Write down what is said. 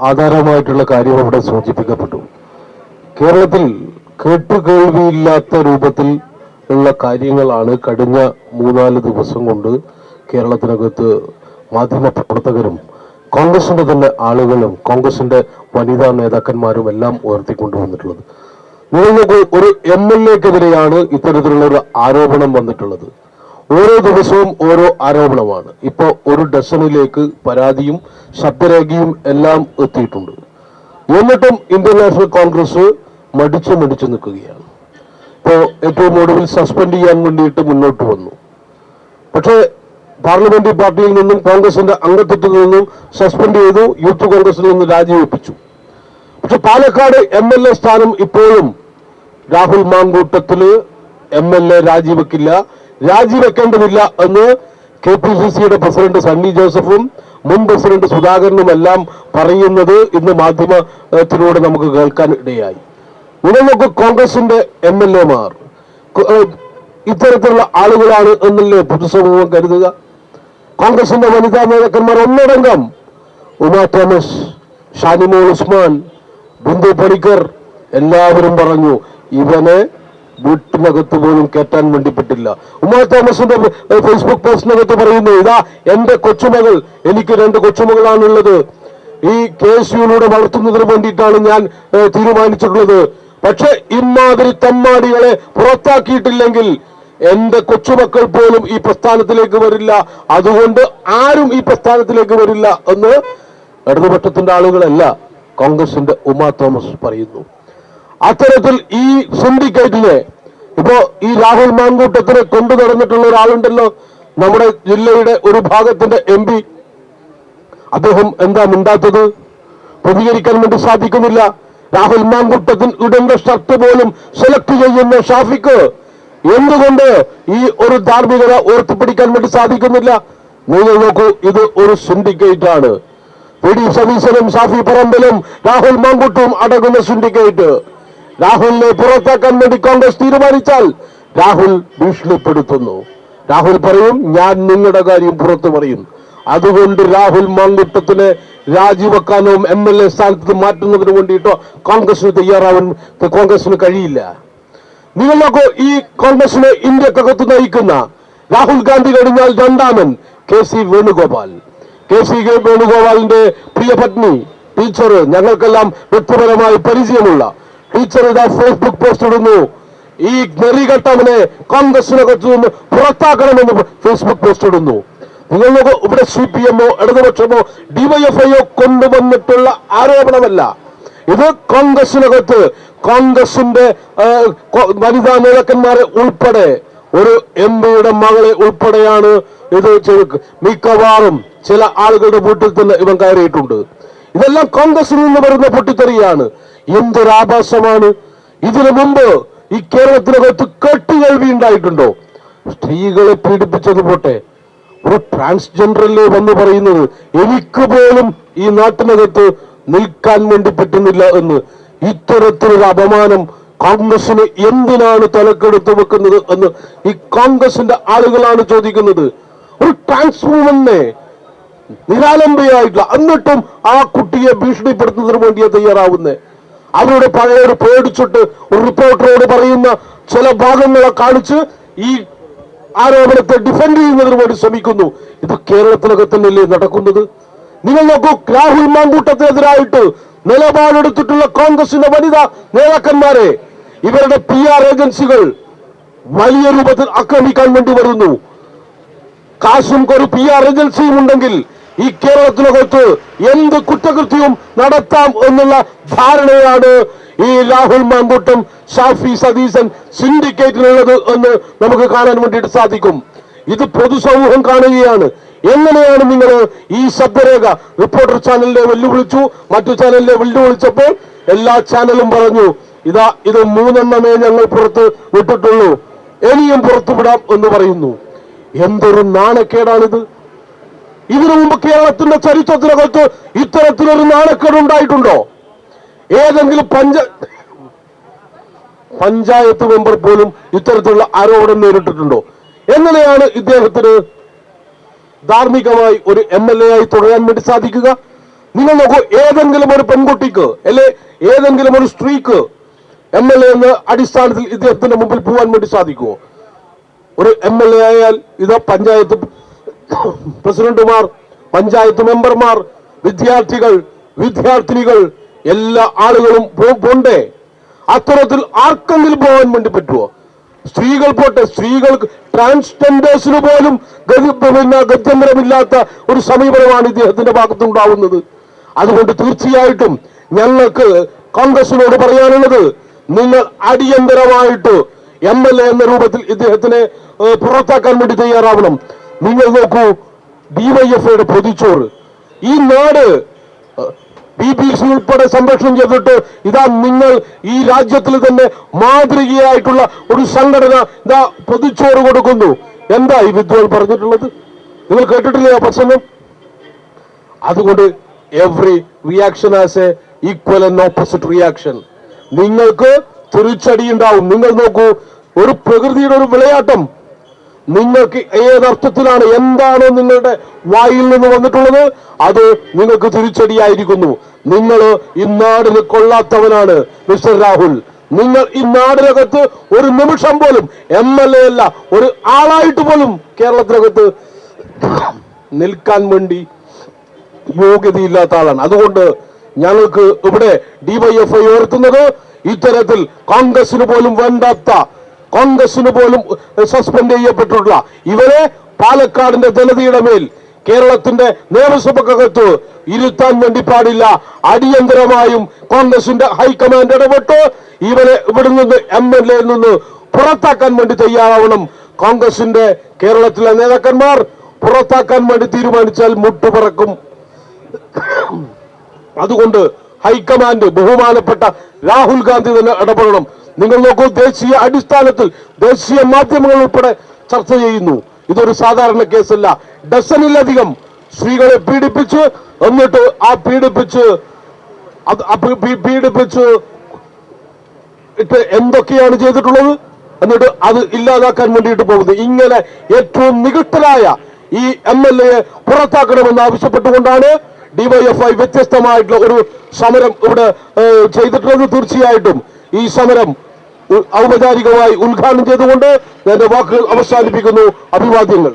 ആധാരമായിട്ടുള്ള കാര്യം അവിടെ സൂചിപ്പിക്കപ്പെട്ടു. കേരളത്തിൽ കേട്ടുകേൾവിയില്ലാത്ത രൂപത്തിൽ ഉള്ള കാര്യങ്ങളാണ് കഴിഞ്ഞ മൂന്നാൽ ദിവസം കൊണ്ട് കേരളത്തിനകത്ത് മാധ്യമ പ്രവർത്തകരും കോൺഗ്രസിന്റെ തന്നെ ആളുകളും കോൺഗ്രസിന്റെ വനിതാ നേതാക്കന്മാരും എല്ലാം ഉയർത്തിക്കൊണ്ടുവന്നിട്ടുള്ളത്. നിങ്ങൾ നോക്കൂ ഒരു എം എൽ എക്കെതിരെയാണ് ഇത്തരത്തിലുള്ള ഒരു ആരോപണം വന്നിട്ടുള്ളത്. ഓരോ ദിവസവും ഓരോ ആരോപണമാണ്. ഇപ്പൊ ഒരു ഡസണിലേക്ക് പരാതിയും ശബ്ദരേഖയും എല്ലാം എത്തിയിട്ടുണ്ട്. എന്നിട്ടും ഇന്ത്യൻ നാഷണൽ കോൺഗ്രസ് മടിച്ചു മടിച്ചു നിൽക്കുകയാണ്. ഇപ്പോ ഏറ്റവും ഒടുവിൽ സസ്പെൻഡ് ചെയ്യാൻ വേണ്ടിയിട്ട് മുന്നോട്ട് വന്നു. പക്ഷേ പാർലമെന്ററി പാർട്ടിയിൽ നിന്നും കോൺഗ്രസിന്റെ അംഗത്വത്തിൽ നിന്നും സസ്പെൻഡ് ചെയ്തു യൂത്ത് കോൺഗ്രസിൽ നിന്ന് രാജിവെപ്പിച്ചു. പക്ഷെ പാലക്കാട് എം എൽ എ സ്ഥാനം ഇപ്പോഴും Rahul Mamkootathil M L A രാജിവെക്കില്ല. രാജിവെക്കേണ്ടതില്ല എന്ന് കെ പി സി സിയുടെ പ്രസിഡന്റ് സണ്ണി ജോസഫും മുൻ പ്രസിഡന്റ് സുധാകരനും എല്ലാം പറയുന്നത് ഇന്ന് മാധ്യമത്തിലൂടെ നമുക്ക് കേൾക്കാൻ ഇടയായി. നോക്കൂ കോൺഗ്രസിന്റെ എം എൽ എമാർ. ഇത്തരത്തിലുള്ള ആളുകളാണ് എന്നല്ലേ പൊതുസമൂഹം കരുതുക? കോൺഗ്രസിന്റെ വനിതാ നേതാക്കന്മാർ ഒന്നടങ്കം ഉമാ തോമസ് ഷാനിമോൾ ഉസ്മാൻ ബിന്ദു പണിക്കർ എല്ലാവരും പറഞ്ഞു ഇവനെ വീട്ടിനകത്ത് പോലും കയറ്റാൻ വേണ്ടിപ്പെട്ടില്ല. ഉമാ തോമസിന്റെ ഫേസ്ബുക്ക് പോസ്റ്റിനകത്ത് പറയുന്നു ഇതാ എന്റെ കൊച്ചുമകൾ എനിക്ക് രണ്ട് കൊച്ചുമകളാണുള്ളത്. ഈ കെ എസ് യുയിലൂടെ വളർത്തുന്നതിന് വേണ്ടിയിട്ടാണ് ഞാൻ തീരുമാനിച്ചിട്ടുള്ളത്. പക്ഷെ ഇമാതിരി തമ്മാടികളെ പുറത്താക്കിയിട്ടില്ലെങ്കിൽ എന്റെ കൊച്ചുമക്കൾ പോലും ഈ പ്രസ്ഥാനത്തിലേക്ക് വരില്ല. അതുകൊണ്ട് ആരും ഈ പ്രസ്ഥാനത്തിലേക്ക് വരില്ല എന്ന് ഇടതുപക്ഷത്തിന്റെ ആളുകളല്ല കോൺഗ്രസിന്റെ ഉമാ തോമസ് പറയുന്നു. അത്തരത്തിൽ ഈ സിൻഡിക്കേറ്റിനെ ഇപ്പോ ഈ രാഹുൽ മാങ്കൂട്ടത്തിനെ കൊണ്ടു നടന്നിട്ടുള്ള ഒരാളുണ്ടല്ലോ നമ്മുടെ ജില്ലയുടെ ഒരു ഭാഗത്തിന്റെ എം അദ്ദേഹം എന്താ മിണ്ടാത്തത്? പ്രതികരിക്കാൻ വേണ്ടി സാധിക്കുന്നില്ല. രാഹുൽ മാങ്കുട്ടത്തിൽ ഇടുന്ന ഷർട്ട് പോലും സെലക്ട് ചെയ്യുന്ന ഷാഫിക്ക്. എന്തുകൊണ്ട് ഈ ഒരു ധാർമ്മികത ഉയർത്തിപ്പിടിക്കാൻ വേണ്ടി സാധിക്കുന്നില്ല? നിങ്ങൾ നോക്കൂ ഇത് ഒരു സിൻഡിക്കേറ്റ് ആണ്. പി ഡി സതീശനും ഷാഫി പറമ്പിലും രാഹുൽ മാങ്കുട്ടും അടങ്ങുന്ന സിൻഡിക്കേറ്റ് രാഹുലിനെ പുറത്താക്കാൻ വേണ്ടി കോൺഗ്രസ് തീരുമാനിച്ചാൽ രാഹുൽ ഭീഷണിപ്പെടുത്തുന്നു. രാഹുൽ പറയും ഞാൻ നിങ്ങളുടെ കാര്യം പുറത്തു പറയും. അതുകൊണ്ട് രാഹുൽ മാങ്കുട്ടത്തിനെ രാജിവെക്കാനോ എം എൽ എ സ്ഥാനത്ത് മാറ്റുന്നതിന് വേണ്ടിയിട്ടോ കോൺഗ്രസിന് തയ്യാറാവാൻ കോൺഗ്രസിന് കഴിയില്ല. നിങ്ങൾ നോക്കൂ ഈ കോൺഗ്രസിനെ ഇന്ത്യക്കകത്ത് നയിക്കുന്ന രാഹുൽ ഗാന്ധി കഴിഞ്ഞാൽ രണ്ടാമൻ K C Venugopal. K C വേണുഗോപാലിന്റെ പ്രിയ പത്നി ടീച്ചർ ഞങ്ങൾക്കെല്ലാം വ്യക്തിപരമായി പരിചയമുള്ള ടീച്ചർ ഇതാ ഫേസ്ബുക്ക് പോസ്റ്റ് ഇടുന്നു. ഈ നെറികെട്ടവനെ കോൺഗ്രസിനകത്തു നിന്ന് പുറത്താക്കണമെന്ന് ഫേസ്ബുക്ക് പോസ്റ്റ് ഇടുന്നു. നിങ്ങൾ നോക്കൂ ഇവിടെ സി പി എമ്മോ ഇടതുപക്ഷമോ ഡിവൈഎഫ്ഐയോ കൊണ്ടുവന്നിട്ടുള്ള ആരോപണമല്ല. ഇത് കോൺഗ്രസിനകത്ത് കോൺഗ്രസിന്റെ വനിതാ നേതാക്കന്മാരെ ഉൾപ്പെടെ ഒരു എം പിയുടെ മകളെ ഉൾപ്പെടെയാണ് ഇത് മിക്കവാറും ചില ആളുകളുടെ വീട്ടിൽ തന്നെ ഇവൻ കയറിയിട്ടുണ്ട്. ഇതെല്ലാം കോൺഗ്രസിൽ നിന്ന് വരുന്ന പൊട്ടിത്തെറിയാണ്. എന്തൊരാഭാസമാണ് ഇതിനു മുമ്പ് ഈ കേരളത്തിനകത്ത് കെട്ടുകേൾവി ഉണ്ടായിട്ടുണ്ടോ? സ്ത്രീകളെ പീഡിപ്പിച്ചത് പോട്ടെ ഒരു ട്രാൻസ്ജെൻഡറിലെ വന്ന് പറയുന്നത് എനിക്ക് പോലും ഈ നാട്ടിനകത്ത് നിൽക്കാൻ വേണ്ടി പറ്റുന്നില്ല എന്ന്. ഇത്തരത്തിലൊരു അപമാനം കോൺഗ്രസിന് എന്തിനാണ് തലക്കെടുത്ത് വെക്കുന്നത് എന്ന് ഈ കോൺഗ്രസിന്റെ ആളുകളാണ് ചോദിക്കുന്നത്. ഒരു ട്രാൻസ്ഫോമറിനെ നിരാലംബയായിട്ടുള്ള എന്നിട്ടും ആ കുട്ടിയെ ഭീഷണിപ്പെടുത്തുന്നതിന് വേണ്ടിയാ തയ്യാറാവുന്നേ. അവരുടെ പഴയൊരു പേടിച്ചിട്ട് ഒരു റിപ്പോർട്ടറോട് പറയുന്ന ചില ഭാഗങ്ങളെ കാണിച്ച് ഈ ആരോപണത്തെ ഡിഫെൻഡ് ചെയ്യുന്നതിന് വേണ്ടി ശ്രമിക്കുന്നു. ഇത് കേരളത്തിനകത്തന്നല്ലേ നടക്കുന്നത്? നിങ്ങൾ നോക്കൂ രാഹുൽ മാങ്കൂട്ടത്തിനെതിരായിട്ട് നിലപാടെടുത്തിട്ടുള്ള കോൺഗ്രസിന്റെ വനിതാ നേതാക്കന്മാരെ. ഇവരുടെ പി ആർ ഏജൻസികൾ വലിയ രൂപത്തിൽ ആക്രമിക്കാൻ വേണ്ടി വരുന്നു. കാശും ഒരു പി ആർ ഏജൻസിയും ഉണ്ടെങ്കിൽ ഈ കേരളത്തിനകത്ത് എന്ത് കുറ്റകൃത്യവും നടത്താം എന്നുള്ള ധാരണയാണ് ഈ രാഹുൽ മാങ്കൂട്ടം ഷാഫി സതീശൻ സിൻഡിക്കേറ്റിലുള്ളത് എന്ന് നമുക്ക് കാണാൻ വേണ്ടിയിട്ട് സാധിക്കും. ഇത് പൊതുസമൂഹം കാണുകയാണ്. എങ്ങനെയാണ് നിങ്ങൾ ഈ ശബ്ദരേഖ റിപ്പോർട്ടർ ചാനലിനെ വെല്ലുവിളിച്ചു? മറ്റു ചാനലിനെ വെല്ലുവിളിച്ചപ്പോൾ എല്ലാ ചാനലും പറഞ്ഞു ഇതാ ഇത് മൂന്നെണ്ണമേ ഞങ്ങൾ പുറത്ത് വിട്ടിട്ടുള്ളൂ. ഇനിയും പുറത്തു വിടാം എന്ന് പറയുന്നു. എന്തൊരു നാണക്കേടാണിത്. ഇതിനു മുമ്പ് കേരളത്തിന്റെ ചരിത്രത്തിനകത്ത് ഇത്തരത്തിലൊരു നാണക്കേട് ഉണ്ടായിട്ടുണ്ടോ ഏതെങ്കിലും പഞ്ച പഞ്ചായത്ത് മെമ്പർ പോലും ഇത്തരത്തിലുള്ള ആരോപണം നേരിട്ടിട്ടുണ്ടോ? എങ്ങനെയാണ് ഇദ്ദേഹത്തിന് ധാർമ്മികമായി ഒരു എം എൽ എ ആയി തുടരാൻ വേണ്ടി സാധിക്കുക? നിങ്ങൾ നോക്കൂ ഏതെങ്കിലും ഒരു പെൺകുട്ടിക്ക് അല്ലെ ഏതെങ്കിലും ഒരു സ്ത്രീക്ക് എം എൽ എ എന്ന അടിസ്ഥാനത്തിൽ ഇദ്ദേഹത്തിന്റെ മുമ്പിൽ പോകാൻ വേണ്ടി സാധിക്കുമോ? ഒരു എം എൽ എ ആയാൽ ഇത് പഞ്ചായത്ത് പ്രസിഡന്റുമാർ പഞ്ചായത്ത് മെമ്പർമാർ വിദ്യാർത്ഥികൾ വിദ്യാർത്ഥിനികൾ എല്ലാ ആളുകളും പോണ്ടേ? അത്തരത്തിൽ ആർക്കെങ്കിലും പോകാൻ വേണ്ടി പറ്റുമോ സ്ത്രീകൾ പോട്ടെ സ്ത്രീകൾക്ക് ട്രാൻസ്ജെൻഡേഴ്സിന് പോലും പിന്നെ ഗത്യന്തരമില്ലാത്ത ഒരു സമീപനമാണ് ഇദ്ദേഹത്തിന്റെ ഭാഗത്തുണ്ടാവുന്നത്. അതുകൊണ്ട് തീർച്ചയായിട്ടും ഞങ്ങൾക്ക് കോൺഗ്രസിനോട് പറയാനുള്ളത് നിങ്ങൾ അടിയന്തരമായിട്ട് എം എൽ എ എന്ന രൂപത്തിൽ ഇദ്ദേഹത്തിനെ പുറത്താക്കാൻ വേണ്ടി തയ്യാറാവണം. നിങ്ങൾ നോക്കൂ ഡിവൈഎഫ്ഐയുടെ പൊതിച്ചോറ്. ഈ നാട് ബി ബി സി ഉൾപ്പെടെ സംരക്ഷണം ചെയ്തിട്ട് ഇതാ നിങ്ങൾ ഈ രാജ്യത്തിൽ തന്നെ മാതൃകയായിട്ടുള്ള ഒരു സംഘടന ഇതാ പൊതിച്ചോറ് കൊടുക്കുന്നു. എന്താ ഈ വിദ്വാൻ പറഞ്ഞിട്ടുള്ളത്? നിങ്ങൾ കേട്ടിട്ടില്ലേ ആ പ്രസംഗം? അതുകൊണ്ട് every reaction as a equal and opposite reaction നിങ്ങൾക്ക് തിരിച്ചടി ഉണ്ടാവും. നിങ്ങൾ നോക്കൂ ഒരു പ്രകൃതിയുടെ ഒരു വിളയാട്ടം നിങ്ങൾക്ക് ഏതർത്ഥത്തിലാണ് എന്താണോ നിങ്ങളുടെ വായിൽ നിന്ന് വന്നിട്ടുള്ളത്? അത് നിങ്ങൾക്ക് തിരിച്ചടിയായിരിക്കുന്നു. നിങ്ങൾ ഈ നാടിന് കൊള്ളാത്തവനാണ് മിസ്റ്റർ രാഹുൽ. നിങ്ങൾ ഈ നാടിനകത്ത് ഒരു നിമിഷം പോലും എം എൽ എ അല്ല ഒരു ആളായിട്ട് പോലും കേരളത്തിനകത്ത് നിൽക്കാൻ വേണ്ടി യോഗ്യതയില്ലാത്ത ആളാണ്. അതുകൊണ്ട് ഞങ്ങൾക്ക് ഇവിടെ ഡിവൈഎഫ്ഐ ഉയർത്തുന്നത് ഇത്തരത്തിൽ കോൺഗ്രസിന് പോലും വേണ്ടാത്ത കോൺഗ്രസിന് പോലും സസ്പെൻഡ് ചെയ്യപ്പെട്ടിട്ടുള്ള ഇവരെ പാലക്കാടിന്റെ ജനതയുടെ മേൽ കേരളത്തിന്റെ നിയമസഭക്കകത്ത് ഇരുത്താൻ വേണ്ടി പാടില്ല. അടിയന്തരമായും കോൺഗ്രസിന്റെ ഹൈക്കമാൻഡ് ഇടപെട്ട്. ഇവരെ ഇവിടെ നിന്ന് എം എൽ നിന്ന് പുറത്താക്കാൻ വേണ്ടി തയ്യാറാവണം. കോൺഗ്രസിന്റെ കേരളത്തിലെ നേതാക്കന്മാർ പുറത്താക്കാൻ വേണ്ടി തീരുമാനിച്ചാൽ മുട്ടുപറക്കും. അതുകൊണ്ട് ഹൈക്കമാൻഡ് ബഹുമാനപ്പെട്ട രാഹുൽ ഗാന്ധി തന്നെ ഇടപെടണം. നിങ്ങൾ നോക്കൂ ദേശീയ അടിസ്ഥാനത്തിൽ ദേശീയ മാധ്യമങ്ങൾ ഉൾപ്പെടെ ചർച്ച ചെയ്യുന്നു. ഇതൊരു സാധാരണ കേസല്ല. ഡസനിലധികം സ്ത്രീകളെ പീഡിപ്പിച്ച് എന്നിട്ട് ആ പീഡിപ്പിച്ച് പീഡിപ്പിച്ച് എന്തൊക്കെയാണ് ചെയ്തിട്ടുള്ളത്? എന്നിട്ട് അത് ഇല്ലാതാക്കാൻ വേണ്ടിയിട്ട് പോകുന്നത്. ഇങ്ങനെ ഏറ്റവും നികൃഷ്ടരായ ഈ എം എൽ എയെ പുറത്താക്കണമെന്ന് ആവശ്യപ്പെട്ടുകൊണ്ടാണ് ഡിവൈഎഫ്ഐ വ്യത്യസ്തമായിട്ടുള്ള ഒരു സമരം ഇവിടെ ചെയ്തിട്ടുള്ളത്. തീർച്ചയായിട്ടും ഈ സമരം ഔപചാരികമായി ഉദ്ഘാടനം ചെയ്തുകൊണ്ട് എന്റെ വാക്കുകൾ അവസാനിപ്പിക്കുന്നു. അഭിവാദ്യങ്ങൾ.